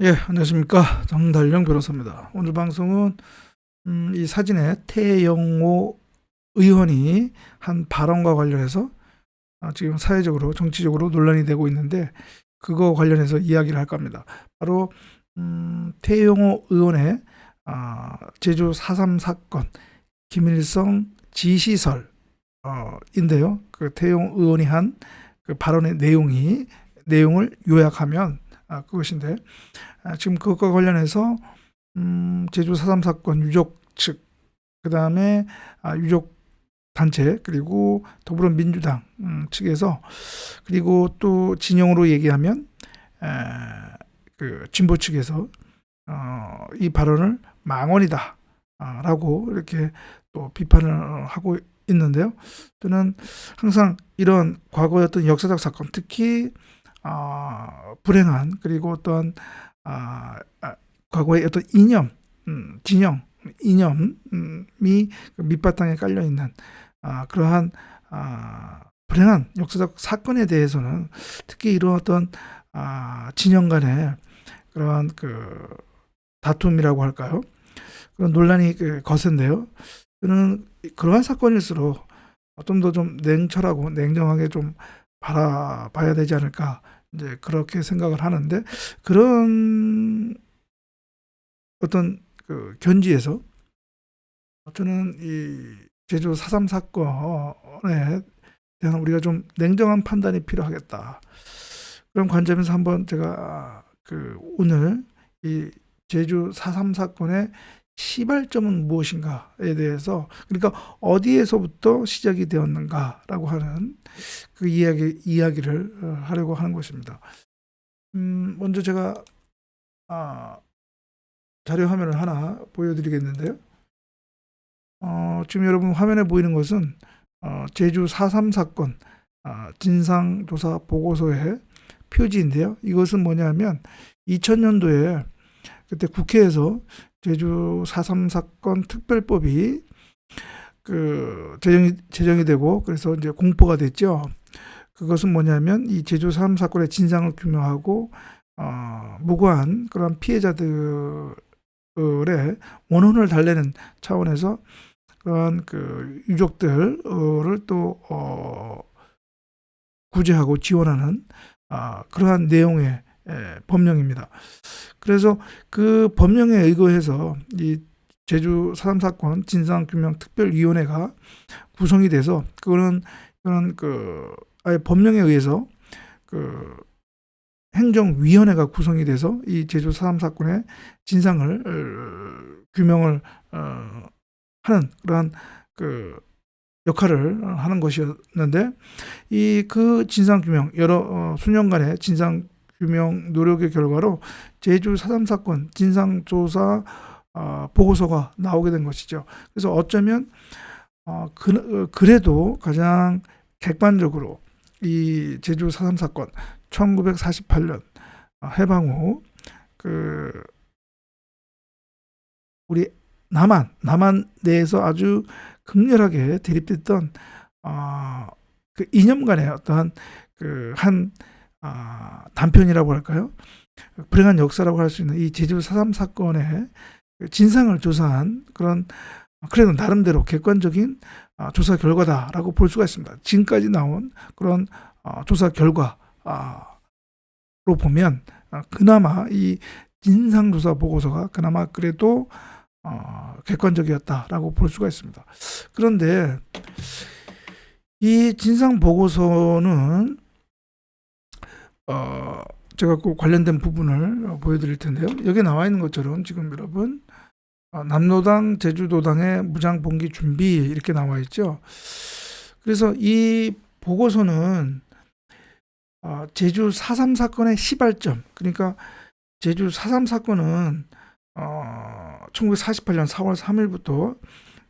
예, 안녕하십니까. 정달령 변호사입니다. 오늘 방송은 음, 이 사진에 태영호 의원이 한 발언과 관련해서 아, 지금 사회적으로 정치적으로 논란이 되고 있는데 그거 관련해서 이야기를 할 겁니다. 바로 음, 태영호 의원의 아, 제주 4.3 사건 김일성 지시설 어, 인데요. 그 태용 의원이 한 그 발언의 내용이 내용을 요약하면 아, 그것인데 아, 지금 그것과 관련해서 음, 제주 4.3 사건 유족 측 그 다음에 아, 유족 단체 그리고 더불어민주당 음, 측에서 그리고 또 진영으로 얘기하면 에, 그 진보 측에서 어, 이 발언을 망언이다 아, 라고 이렇게 또 비판을 하고 있는데요. 저는 항상 이런 과거의 어떤 역사적 사건, 특히 아, 불행한 그리고 어떤 아, 아, 과거의 어떤 이념, 음, 진영, 이념이 그 밑바탕에 깔려 있는 아, 그러한 아, 불행한 역사적 사건에 대해서는 특히 이런 어떤 아, 진영 간의 그러한 그 다툼이라고 할까요? 그런 논란이 그 거센데요. 저는 그러한 사건일수록 좀 더좀 냉철하고 냉정하게 좀 바라봐야 되지 않을까 이제 그렇게 생각을 하는데 그런 어떤 그 견지에서 저는 이 제주 4.3 사건에 대한 우리가 좀 냉정한 판단이 필요하겠다. 그런 관점에서 한번 제가 그 오늘 이 제주 4.3 사건의 시발점은 무엇인가에 대해서 그러니까 어디에서부터 시작이 되었는가라고 하는 그 이야기 이야기를 어, 하려고 하는 것입니다. 음, 먼저 제가 아, 자료 화면을 하나 보여드리겠는데요. 어, 지금 여러분 화면에 보이는 것은 어, 제주 4.3 사건 아, 진상조사 보고서의 표지인데요. 이것은 뭐냐면 2000년도에 그때 국회에서 제주 4.3 사건 특별법이 그 제정이 제정이 되고 그래서 이제 공포가 됐죠. 그것은 뭐냐면 이 제주 3 사건의 진상을 규명하고 어, 무고한 그런 피해자들의 원혼을 달래는 차원에서 그런 그 유족들을 또 어, 구제하고 지원하는 아, 그러한 내용의 에, 법령입니다. 그래서 그 법령에 의거해서 이 제주 4.3 사건 진상규명 특별위원회가 구성이 돼서 그거는 그런 그 아예 법령에 의해서 그 행정위원회가 구성이 돼서 이 제주 4.3 사건의 진상을 어, 규명을 어, 하는 그러한 그 역할을 하는 것이었는데 이 그 진상 규명 여러 어, 수년간의 진상 규명 노력의 결과로 제주 4.3 사건 진상조사 어, 보고서가 나오게 된 것이죠. 그래서 어쩌면 어, 그, 그래도 가장 객관적으로 이 제주 4.3 사건 1948년 어, 해방 후 그 우리 남한 남한 내에서 아주 극렬하게 대립됐던 어, 그 이념 간의 어떠한 그한 아, 단편이라고 할까요? 불행한 역사라고 할 수 있는 이 제주 4.3 사건의 진상을 조사한 그런 그래도 나름대로 객관적인 아, 조사 결과다라고 볼 수가 있습니다. 지금까지 나온 그런 아, 조사 결과로 보면 아, 그나마 이 진상조사 보고서가 그나마 그래도 어, 객관적이었다라고 볼 수가 있습니다. 그런데 이 진상 보고서는 어, 제가 그 관련된 부분을 보여드릴 텐데요. 여기 나와 있는 것처럼 지금 여러분 어, 남로당, 제주도당의 무장 봉기 준비 이렇게 나와 있죠. 그래서 이 보고서는 어, 제주 4.3 사건의 시발점, 그러니까 제주 4.3 사건은 어, 1948년 4월 3일부터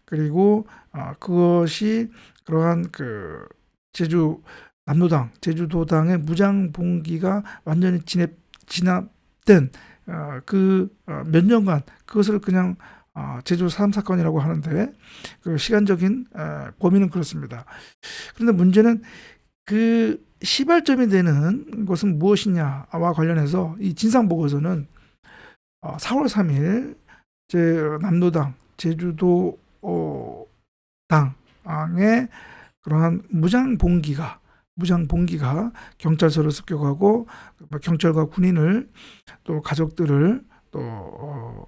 그리고 어, 그것이 그러한 그 제주 남로당, 제주도당의 무장 봉기가 완전히 진압, 진압된 어, 그몇 어, 년간 그것을 그냥 어, 제주 3 사건이라고 하는데 그 시간적인 어, 범위는 그렇습니다. 그런데 문제는 그 시발점이 되는 것은 무엇이냐와 관련해서 이 진상 보고서는 어, 4월 3일 제 남로당 제주도 어, 당의 그러한 무장 봉기가 무장 봉기가 경찰서를 습격하고 뭐 경찰과 군인을 또 가족들을 또 어,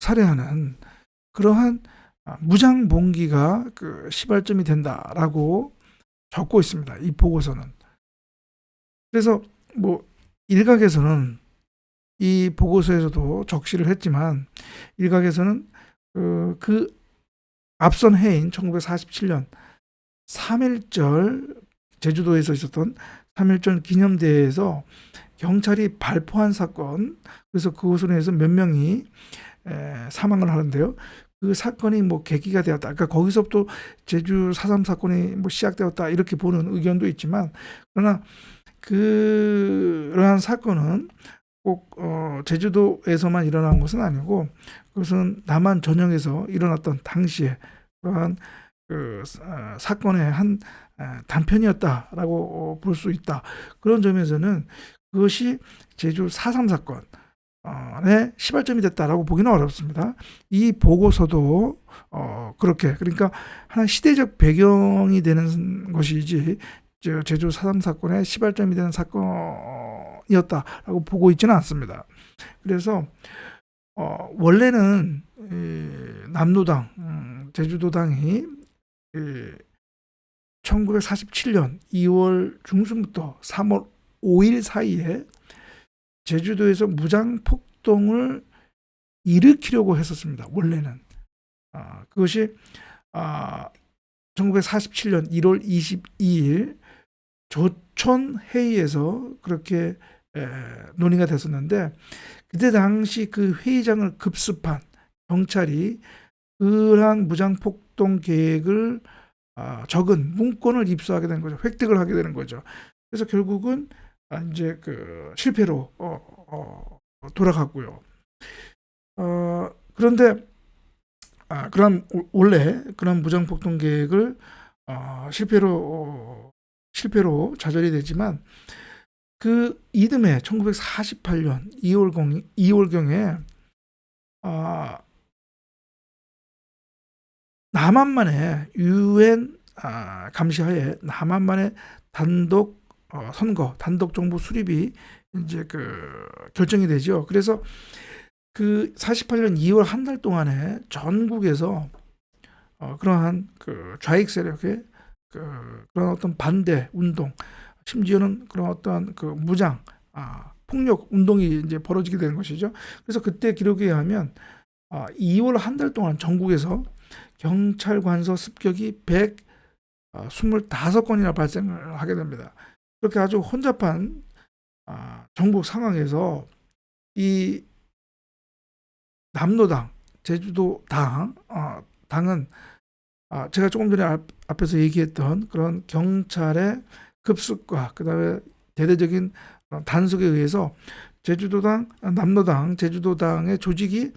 살해하는 그러한 아, 무장 봉기가 그 시발점이 된다라고 적고 있습니다. 이 보고서는. 그래서 뭐 일각에서는 이 보고서에서도 적시를 했지만 일각에서는 그, 그 앞선 해인 1947년 3.1절 제주도에서 있었던 3.1절 기념대회에서 경찰이 발포한 사건 그래서 그것으로 인해서 몇 명이 에, 사망을 하는데요. 그 사건이 뭐 계기가 되었다. 그러니까 거기서부터 제주 4.3 사건이 뭐 시작되었다. 이렇게 보는 의견도 있지만 그러나 그러한 사건은 꼭 어, 제주도에서만 일어난 것은 아니고 그것은 남한 전역에서 일어났던 당시에 그러한 그 어, 사건의 한 에, 단편이었다라고 볼 수 있다. 그런 점에서는 그것이 제주 4.3 사건 의 시발점이 됐다라고 보기는 어렵습니다. 이 보고서도 어 그렇게 그러니까 하나 시대적 배경이 되는 것이지 저 제주 4.3 사건의 시발점이 되는 사건이었다라고 보고 있지는 않습니다. 그래서 어 원래는 이 남로당 음, 제주도당이 이 1947년 2월 중순부터 3월 5일 사이에 제주도에서 무장 폭동을 일으키려고 했었습니다. 원래는 아, 그것이 아, 1947년 1월 22일 조촌 회의에서 그렇게 에, 논의가 됐었는데 그때 당시 그 회의장을 급습한 경찰이 그러한 무장 폭 동 계획을 아, 적은 문건을 입수하게 된 거죠. 획득을 하게 되는 거죠. 그래서 결국은 아, 이제 그 실패로 어, 어, 돌아갔고요. 어, 그런데 아, 그런 원래 그런 무장 폭동 계획을 어, 실패로 어, 실패로 좌절이 되지만 그 이듬해 1948년 2월경 2월경에 아, 남한만의 유엔 아, 감시하에 남한만의 단독 어, 선거 단독 정부 수립이 이제 그 결정이 되죠. 그래서 그 48년 2월 한 달 동안에 전국에서 어, 그러한 그 좌익 세력의 그 그런 어떤 반대 운동, 심지어는 그런 어떤 그 무장, 아, 폭력 운동이 이제 벌어지게 되는 것이죠. 그래서 그때 기록에 의하면 아, 2월 한 달 동안 전국에서 경찰 관서 습격이 125건이나 발생을 하게 됩니다. 그렇게 아주 혼잡한 아, 전국 상황에서 이 남로당, 제주도 당, 어, 당은 아, 제가 조금 전에 앞, 앞에서 얘기했던 그런 경찰의 급습과 그다음에 대대적인 단속에 의해서 제주도당, 남로당, 제주도당의 조직이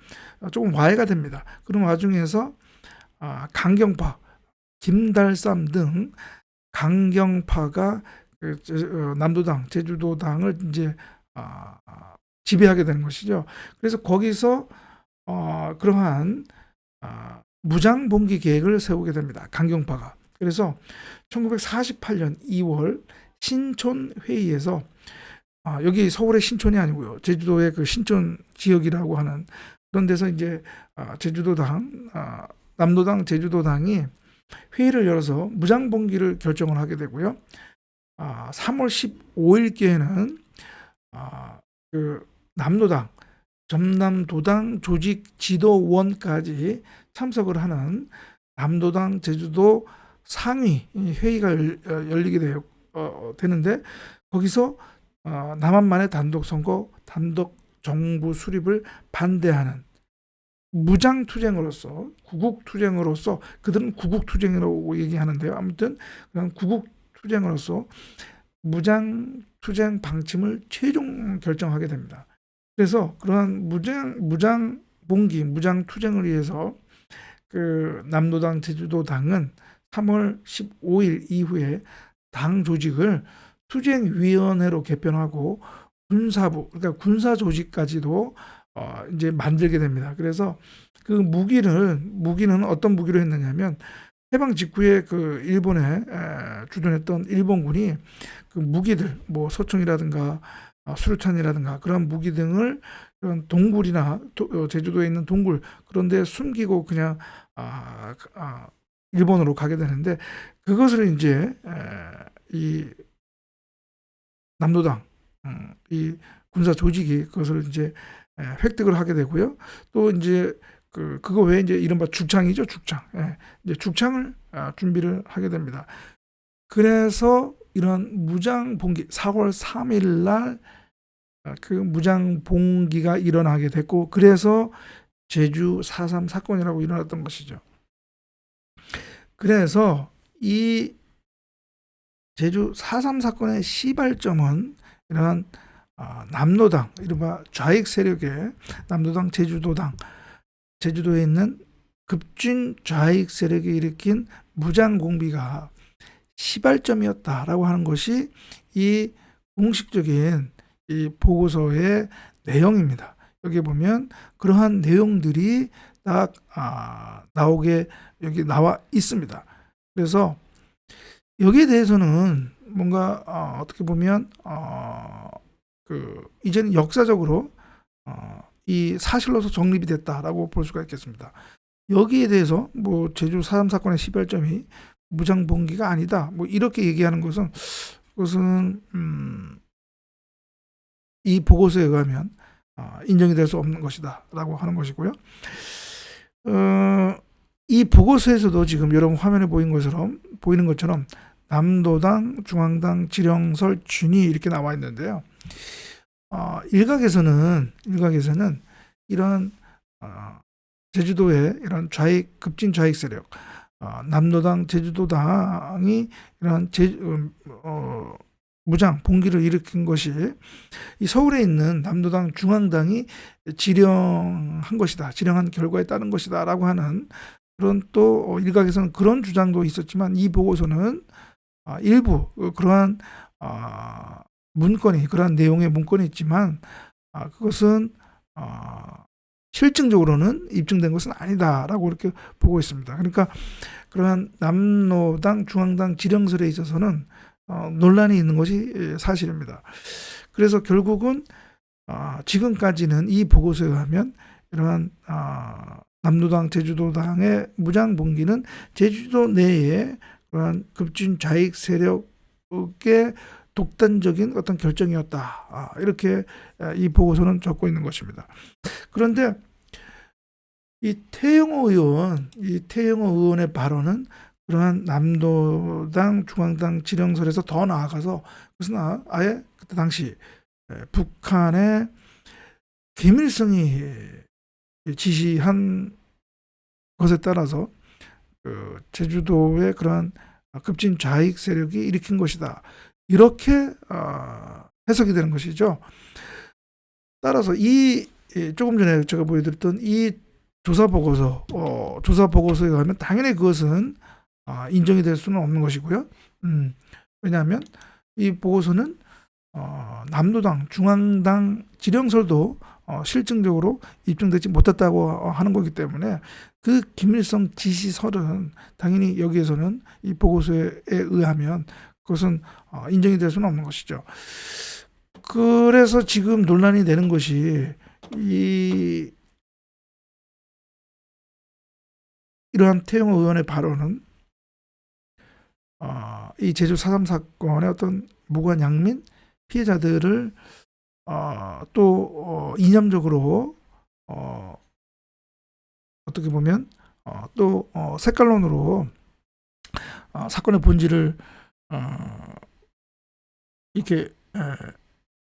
조금 와해가 됩니다. 그런 와중에서 아, 강경파, 김달삼 등 강경파가 그 어, 남도당, 제주도당을 이제 아, 지배하게 되는 것이죠. 그래서 거기서 어, 그러한 아, 무장 봉기 계획을 세우게 됩니다. 강경파가. 그래서 1948년 2월 신촌 회의에서 아, 여기 서울의 신촌이 아니고요. 제주도의 그 신촌 지역이라고 하는 그런 데서 이제 아, 제주도당, 아, 남도당, 제주도당이 회의를 열어서 무장 봉기를 결정을 하게 되고요. 아, 3월 15일께는 아, 그 남로당, 전남도당 조직 지도원까지 참석을 하는 남도당 제주도 상위 회의가 열, 어, 리게 되어, 어, 되는데 거기서 어, 남한만의 단독 선거, 단독 정부 수립을 반대하는 무장 투쟁으로서 구국 투쟁으로서 그들은 구국 투쟁이라고 얘기하는데요. 아무튼 그런 구국 투쟁으로서 무장 투쟁 방침을 최종 결정하게 됩니다. 그래서 그러한 무장 무장 봉기 무장 투쟁을 위해서 그 남도당 제주도당은 3월 15일 이후에 당 조직을 투쟁위원회로 개편하고 군사부 그러니까 군사 조직까지도 어, 이제 만들게 됩니다. 그래서 그 무기를 무기는 어떤 무기로 했느냐면 해방 직후에 그 일본에 에, 주둔했던 일본군이 그 무기들 뭐 소총이라든가 어, 수류탄이라든가 그런 무기 등을 그런 동굴이나 도- 어, 제주도에 있는 동굴 그런데 숨기고 그냥 아, 그- 아, 일본으로 가게 되는데 그것을 이제 에, 이 남도당 음, 이 군사 조직이 그것을 이제 에, 획득을 하게 되고요. 또 이제 그 그거 외에 이제 이른바 죽창이죠, 죽창. 예, 이제 죽창을 아, 준비를 하게 됩니다. 그래서 이런 무장 봉기 4월 3일 날 아, 그 무장 봉기가 일어나게 됐고 그래서 제주 4.3 사건이라고 일어났던 것이죠. 그래서 이 제주 4.3 사건의 시발점은 이러한 아, 남로당 이른바 좌익 세력의 남로당 제주도당 제주도에 있는 급진 좌익 세력이 일으킨 무장 공비가 시발점이었다라고 하는 것이 이 공식적인 이 보고서의 내용입니다. 여기 보면 그러한 내용들이 딱 아, 나오게 여기 나와 있습니다. 그래서 여기에 대해서는 뭔가 어, 어떻게 보면 어, 그 이제는 역사적으로 어, 이 사실로서 정립이 됐다라고 볼 수가 있겠습니다. 여기에 대해서 뭐 제주 4.3 사건의 시발점이 무장 봉기가 아니다. 뭐 이렇게 얘기하는 것은 그것은 음, 이 보고서에 의하면 어, 인정이 될 수 없는 것이다라고 하는 것이고요. 어, 이 보고서에서도 지금 여러분 화면에 보인 것처럼 보이는 것처럼 남도당, 중앙당, 지령설, 준이 이렇게 나와 있는데요. 어, 일각에서는 일각에서는 이런 어, 제주도의 이런 좌익 급진 좌익 세력, 어, 남도당, 제주도당이 이런 제, 음, 어, 무장 봉기를 일으킨 것이 이 서울에 있는 남도당, 중앙당이 지령한 것이다, 지령한 결과에 따른 것이다라고 하는 그런 또 일각에서는 그런 주장도 있었지만 이 보고서는 아, 일부 어, 그러한 아, 문건이 그러한 내용의 문건이 있지만 아, 그것은 아, 실증적으로는 입증된 것은 아니다라고 이렇게 보고 있습니다. 그러니까 그러한 남로당, 중앙당 지령설에 있어서는 어, 논란이 있는 것이 예, 사실입니다. 그래서 결국은 아, 지금까지는 이 보고서에 의하면 이러한 아, 남로당, 제주도당의 무장 봉기는 제주도 내에 그러한 급진 좌익 세력의 독단적인 어떤 결정이었다. 아, 이렇게 아, 이 보고서는 적고 있는 것입니다. 그런데 이 태영호 의원, 이 태영호 의원의 발언은 그러한 남도당, 중앙당 지령설에서 더 나아가서 무슨 아- 아예 그때 당시 에, 북한의 김일성이 지시한 것에 따라서 그 제주도의 그러한 급진 좌익 세력이 일으킨 것이다. 이렇게 어, 해석이 되는 것이죠. 따라서 이 예, 조금 전에 제가 보여드렸던 이 조사 보고서, 어, 조사 보고서에 의하면 당연히 그것은 아, 인정이 될 수는 없는 것이고요. 음, 왜냐하면 이 보고서는 어, 남도당, 중앙당 지령설도 어, 실증적으로 입증되지 못했다고 하는 거기 때문에 그 김일성 지시설은 당연히 여기에서는 이 보고서에 의하면 그것은 어, 인정이 될 수는 없는 것이죠. 그래서 지금 논란이 되는 것이 이 이러한 태영호 의원의 발언은 어, 이 제주 4.3 사건의 어떤 무관 양민 피해자들을 어, 또 어, 이념적으로 어, 어떻게 보면 어, 또 어, 색깔론으로 어, 사건의 본질을 어, 이렇게 에,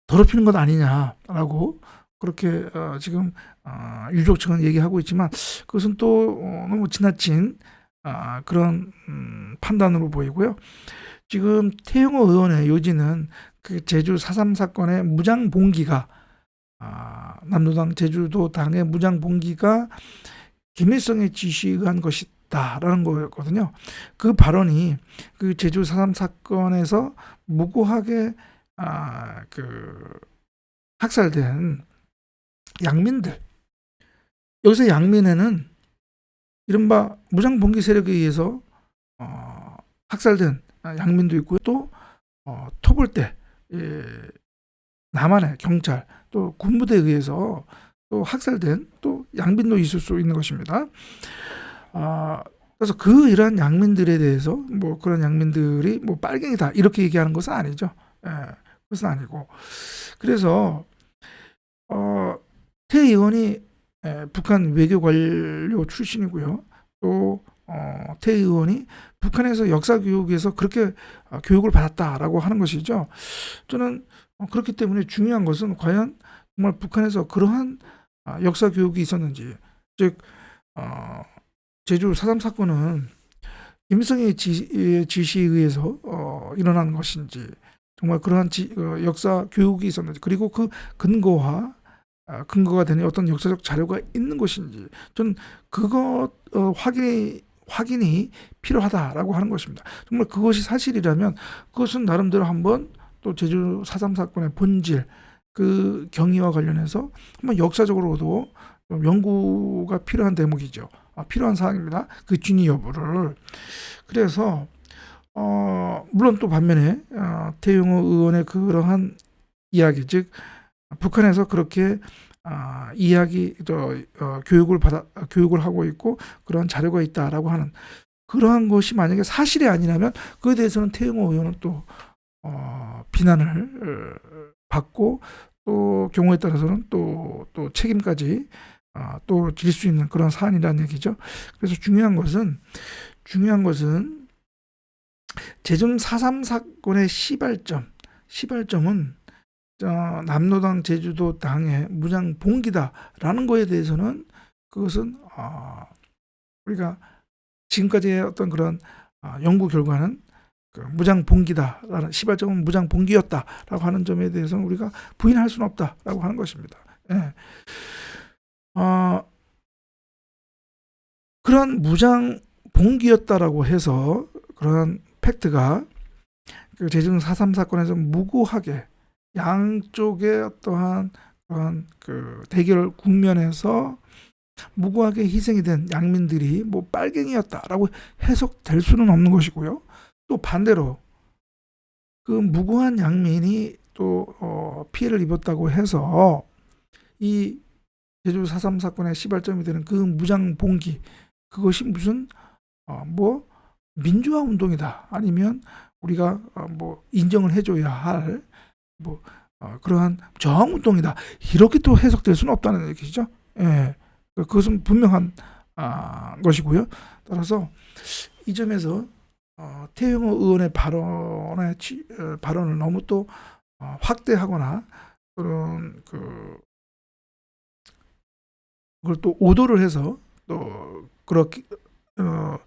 더럽히는 것 아니냐라고 그렇게 어, 지금 어, 유족 측은 얘기하고 있지만 그것은 또 어, 너무 지나친 아, 그런 음, 판단으로 보이고요. 지금 태영호 의원의 요지는 그 제주 4.3 사건의 무장 봉기가 아, 남도당 제주도 당의 무장 봉기가 김일성의 지시에 의한 것이 다라는 거였거든요. 그 발언이 그 제주 4.3 사건에서 무고하게 아, 그 학살된 양민들 여기서 양민에는 이른바 무장 봉기 세력에 의해서 어, 학살된 양민도 있고요. 또 어, 토벌대 예, 남한의 경찰 또 군부대에 의해서 또 학살된 또 양민도 있을 수 있는 것입니다. 아, 그래서 그 이러한 양민들에 대해서 뭐 그런 양민들이 뭐 빨갱이다 이렇게 얘기하는 것은 아니죠. 예, 그것은 아니고 그래서 어, 태 의원이 에, 북한 외교 관료 출신이고요. 또 어, 태 의원이 북한에서 역사 교육에서 그렇게 어, 교육을 받았다라고 하는 것이죠. 저는 어, 그렇기 때문에 중요한 것은 과연 정말 북한에서 그러한 아, 역사 교육이 있었는지, 즉 어, 제주 4.3 사건은 김일성의 지, 지시에 의해서 어, 일어난 것인지 정말 그러한 지, 어, 역사 교육이 있었는지 그리고 그 근거와 아, 근거가 되는 어떤 역사적 자료가 있는 것인지 저는 그것 어, 확인이 확인이 필요하다라고 하는 것입니다. 정말 그것이 사실이라면 그것은 나름대로 한번 또 제주 4.3 사건의 본질 그 경위와 관련해서 한번 역사적으로도 좀 연구가 필요한 대목이죠. 아, 필요한 사항입니다. 그 진위 여부를. 그래서 어, 물론 또 반면에 어, 태용호 의원의 그러한 이야기, 즉 북한에서 그렇게 아, 이야기, 저, 어, 교육을 받아, 교육을 하고 있고 그런 자료가 있다라고 하는 그러한 것이 만약에 사실이 아니라면 그에 대해서는 태용호 의원은 또 어, 비난을 어, 받고 또 경우에 따라서는 또, 또 책임까지 아, 또 질 수 있는 그런 사안이라는 얘기죠. 그래서 중요한 것은 중요한 것은 제준 4.3 사건의 시발점, 시발점은 어, 남로당 제주도 당의 무장 봉기다라는 거에 대해서는 그것은 어, 우리가 지금까지의 어떤 그런 어, 연구 결과는 그 무장 봉기다라는 시발점은 무장 봉기였다라고 하는 점에 대해서는 우리가 부인할 수는 없다라고 하는 것입니다. 예. 어, 그런 무장 봉기였다라고 해서 그런 팩트가 그 제주도 4.3 사건에서 무고하게 양쪽의 어떠한 그런 그 대결 국면에서 무고하게 희생이 된 양민들이 뭐 빨갱이였다라고 해석될 수는 없는 것이고요. 또 반대로 그 무고한 양민이 또 어, 피해를 입었다고 해서 이 제주 4.3 사건의 시발점이 되는 그 무장 봉기 그것이 무슨 어, 뭐 민주화 운동이다 아니면 우리가 어, 뭐 인정을 해줘야 할뭐 어, 그러한 저항 운동이다 이렇게 또 해석될 수는 없다는 얘기죠. 예, 그것은 분명한 아, 것이고요. 따라서 이 점에서 어, 태영호 의원의 발언의 치, 어, 발언을 너무 또 어, 확대하거나 그런 그 그걸 또 오도를 해서 또 그렇게 어,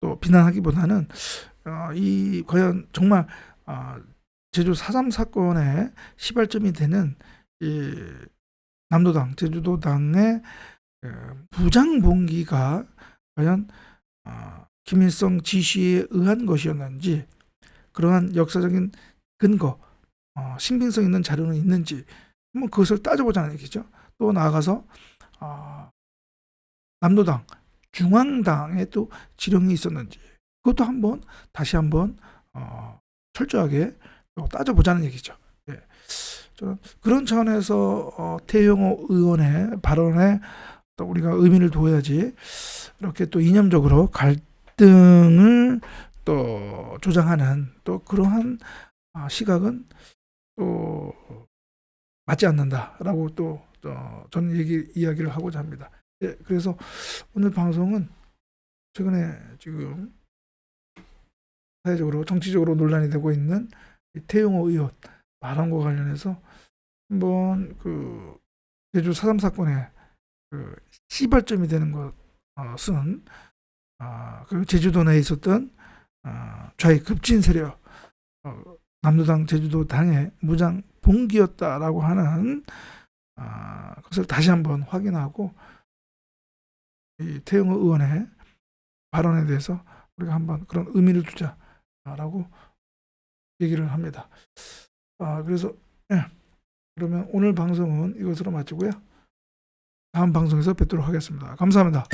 또 비난하기보다는 어, 이 과연 정말 어, 제주 4.3 사건의 시발점이 되는 이 남도당 제주도당의 어, 부장봉기가 과연 어, 김일성 지시에 의한 것이었는지 그러한 역사적인 근거 어, 신빙성 있는 자료는 있는지 한번 그것을 따져보자는 얘기죠. 또 나아가서 어, 남도당 중앙당에 또 지령이 있었는지 그것도 한번 다시 한번 어, 철저하게 또 따져보자는 얘기죠. 예. 저는 그런 차원에서 어, 태영호 의원의 발언에 또 우리가 의미를 둬야지 이렇게 또 이념적으로 갈등을 또 조장하는 또 그러한 아, 시각은 또 맞지 않는다라고 또 어, 저는 얘기 이야기를 하고자 합니다. 예, 그래서 오늘 방송은 최근에 지금 사회적으로 정치적으로 논란이 되고 있는 이 태용호 의원 발언과 관련해서 한번 그 제주 4.3 사건의 그 시발점이 되는 것은 아, 그 제주도 내에 있었던 아, 좌익 급진 세력 어, 남도당 제주도 당의 무장 봉기였다라고 하는 아, 것을 다시 한번 확인하고 이 태영호 의원의 발언에 대해서 우리가 한번 그런 의미를 두자라고 얘기를 합니다. 아, 그래서 예. 그러면 오늘 방송은 이것으로 마치고요. 다음 방송에서 뵙도록 하겠습니다. 감사합니다.